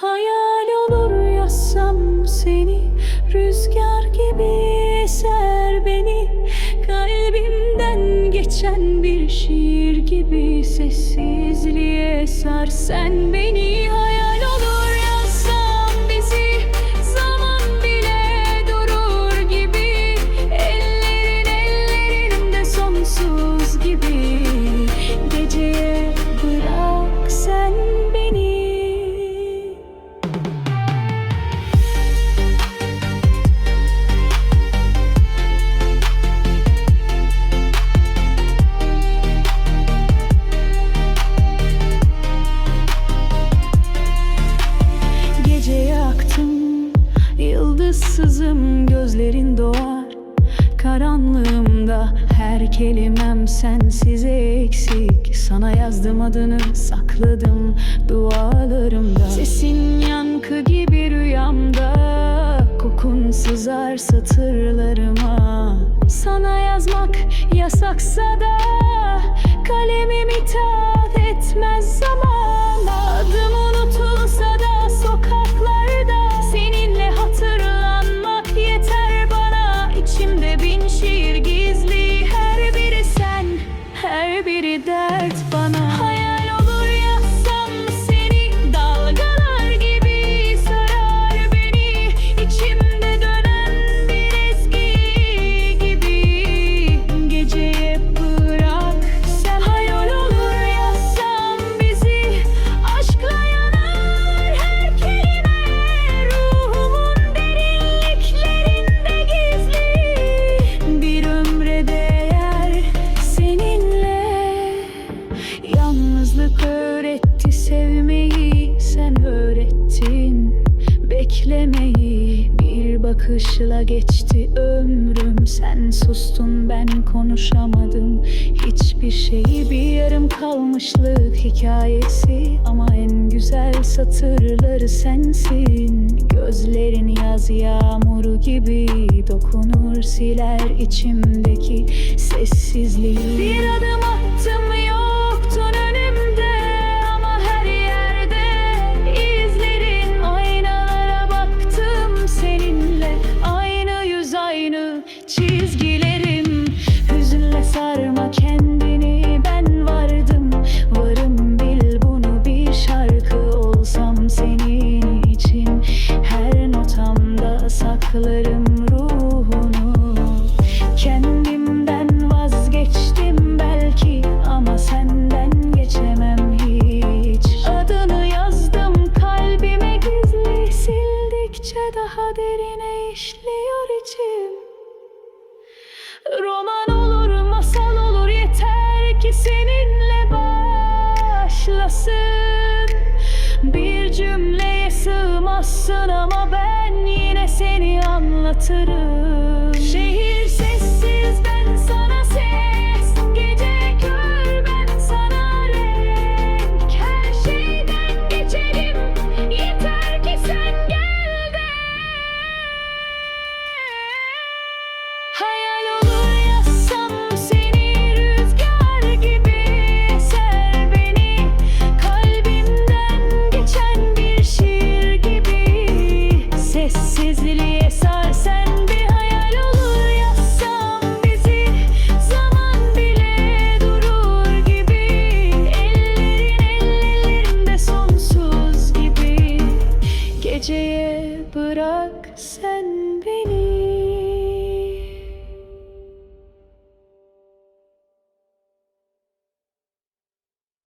Hayal olur yazsam seni Rüzgar gibi eser beni. Kalbimden geçen bir şiir gibi Sessizliğe sar sen beni. Hayal olur Yıldızsızım gözlerin doğar. Karanlığımda her kelimem sensiz eksik. Sana yazdım adını sakladım dualarımda. Sesin yankı gibi rüyamda Kokun sızar satırlarıma Sana yazmak yasaksa da Kalemim itaat etmez zamana bakışla geçti ömrüm. Sen sustun ben konuşamadım. Hiçbir şeyi bir yarım kalmışlık hikayesi. Ama en güzel satırları sensin. Gözlerin yaz yağmuru gibi Dokunur siler içimdeki sessizliği. Bir adım attım Sildikçe daha derine işliyor içim. Roman olur, masal olur yeter ki seninle başlasın. Bir cümleye sığmazsın ama ben yine seni anlatırım Sessizliğe sar sen bir